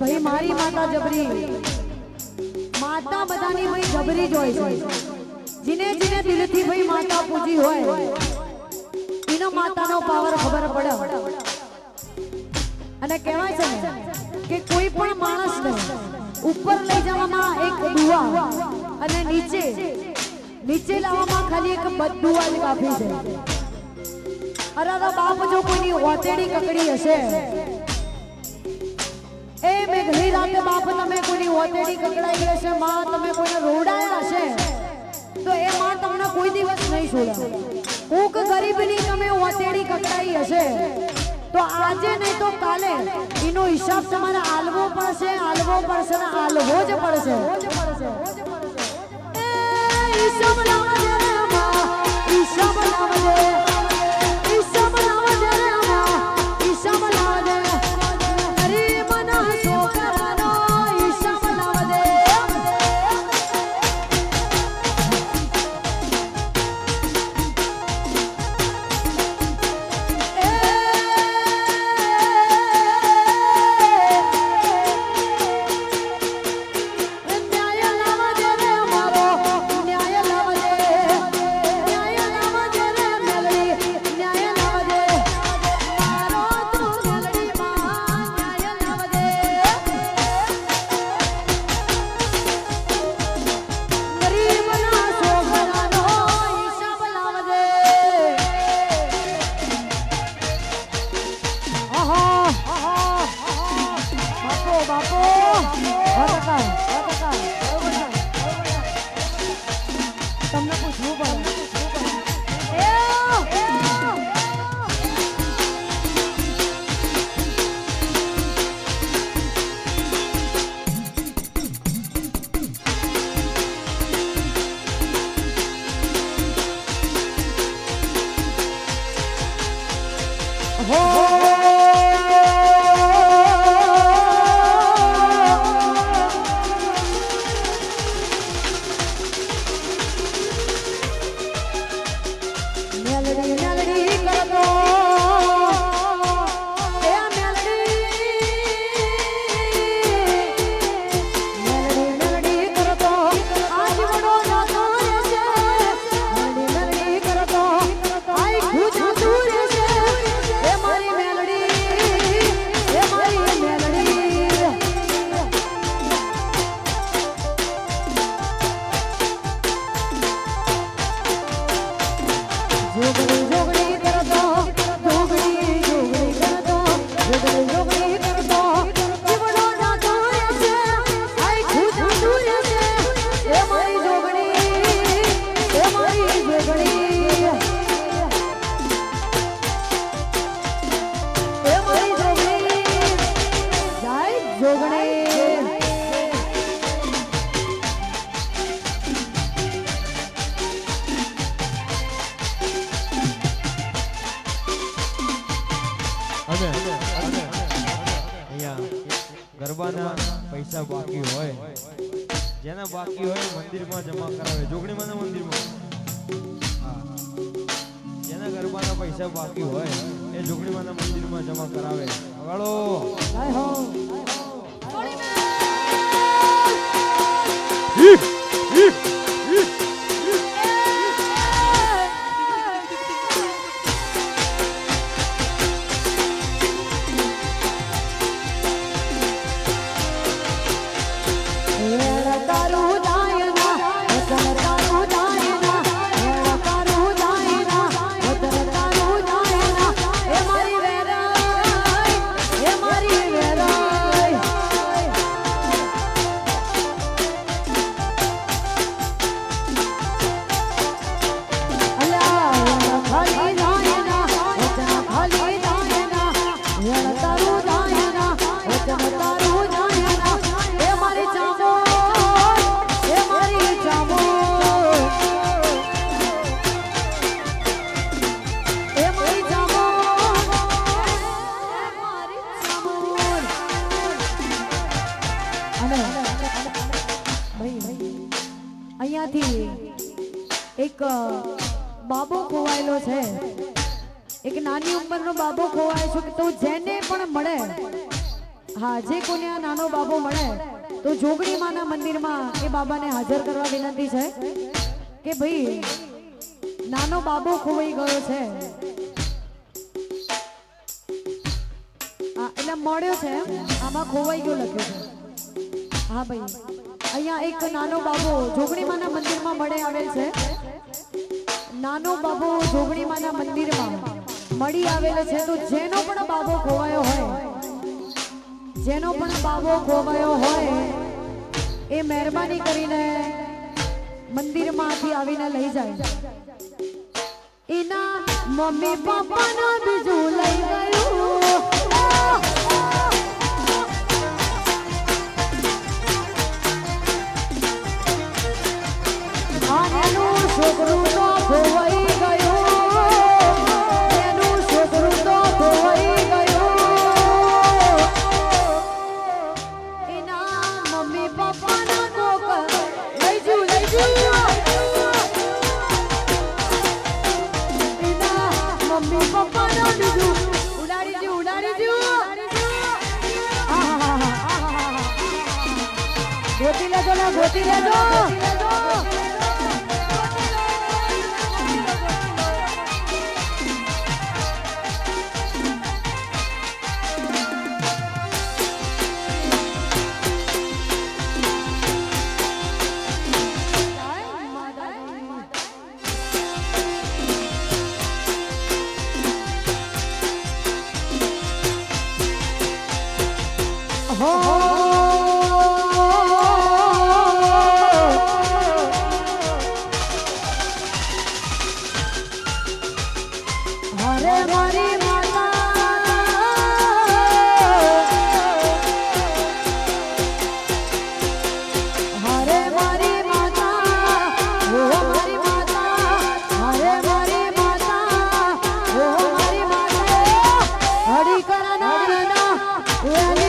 ભાઈ મારી માતા જબરી. માતા બધાની ભાઈ જબરી જ હોય છે. જીને જીને દિલથી ભાઈ માતા પૂજી હોય. એનો માતાનો પાવર ખબર પડે. અને કહેવાય છે કે કોઈ પણ માણસને ઉપર લઈ જવામાં એક દુવા અને નીચે નીચે લાવવામાં ખાલી એક બદુઆ જ છે અરે બાપ જો કોઈની ઓતેડી કકડી હશે એ મેં રાતે બાપ તમે કોઈની ઓતેડી કકડાઈ હશે માં તમે કોઈને રોડાયા છે, તો એ માં તમને કોઈ દિવસ નહીં છોડે. કોક ગરીબની તમે ઓતેડી કકડાઈ હશે, તો આજે નહીં તો કાલે. એનો હિસાબ તમારે આલવો પડશે આલવો પડશે ને આલવો જ પડશે. હિસાબ લાવજે હિસાબ લાવજે. まさか。પૈસા બાકી હોય, જેના બાકી હોય મંદિરમાં જમા કરાવે. જોગણીમાં મંદિરમાં. જેના ગરબાના પૈસા બાકી હોય, એ જોગણીમાં મંદિરમાં જમા કરાવે. વેળ એક બાબો ખોવાયેલો છે. એક નાની ઉંમરનો બાબો ખોવાય છે તો જેને પણ મળે, હા, જે કોને આ નાનો બાબો મળે, તો જોગણી માના મંદિરમાં એ બાબાને હાજર કરવા વિનંતી છે કે ભાઈ, નાનો બાબો ખોવાઈ ગયો છે. એટલે મળ્યો છે, આમાં ખોવાઈ ગયો લખ્યું છે. હા, ભાઈ. અહીંયા એક નાનો બાબો જોગણીમાના મંદિરમાં મળે આવેલ છે. નાનો બાબો જોગણીમાના મંદિરમાં મળી આવેલો છે. તો જેનો પણ બાબો ખોવાયો હોય, જેનો પણ બાબો ખોવાયો હોય, એ મહેરબાની કરીને મંદિરમાંથી આવીને લઈ જાય. એના મમ્મી પપ્પાના બીજું લઈ ગયું. મમ્મી પપ્પાના બીજું ઉડાડી જુ ઉડાડી જુ ગોતી લેજો ને ગોતી લેજો. ના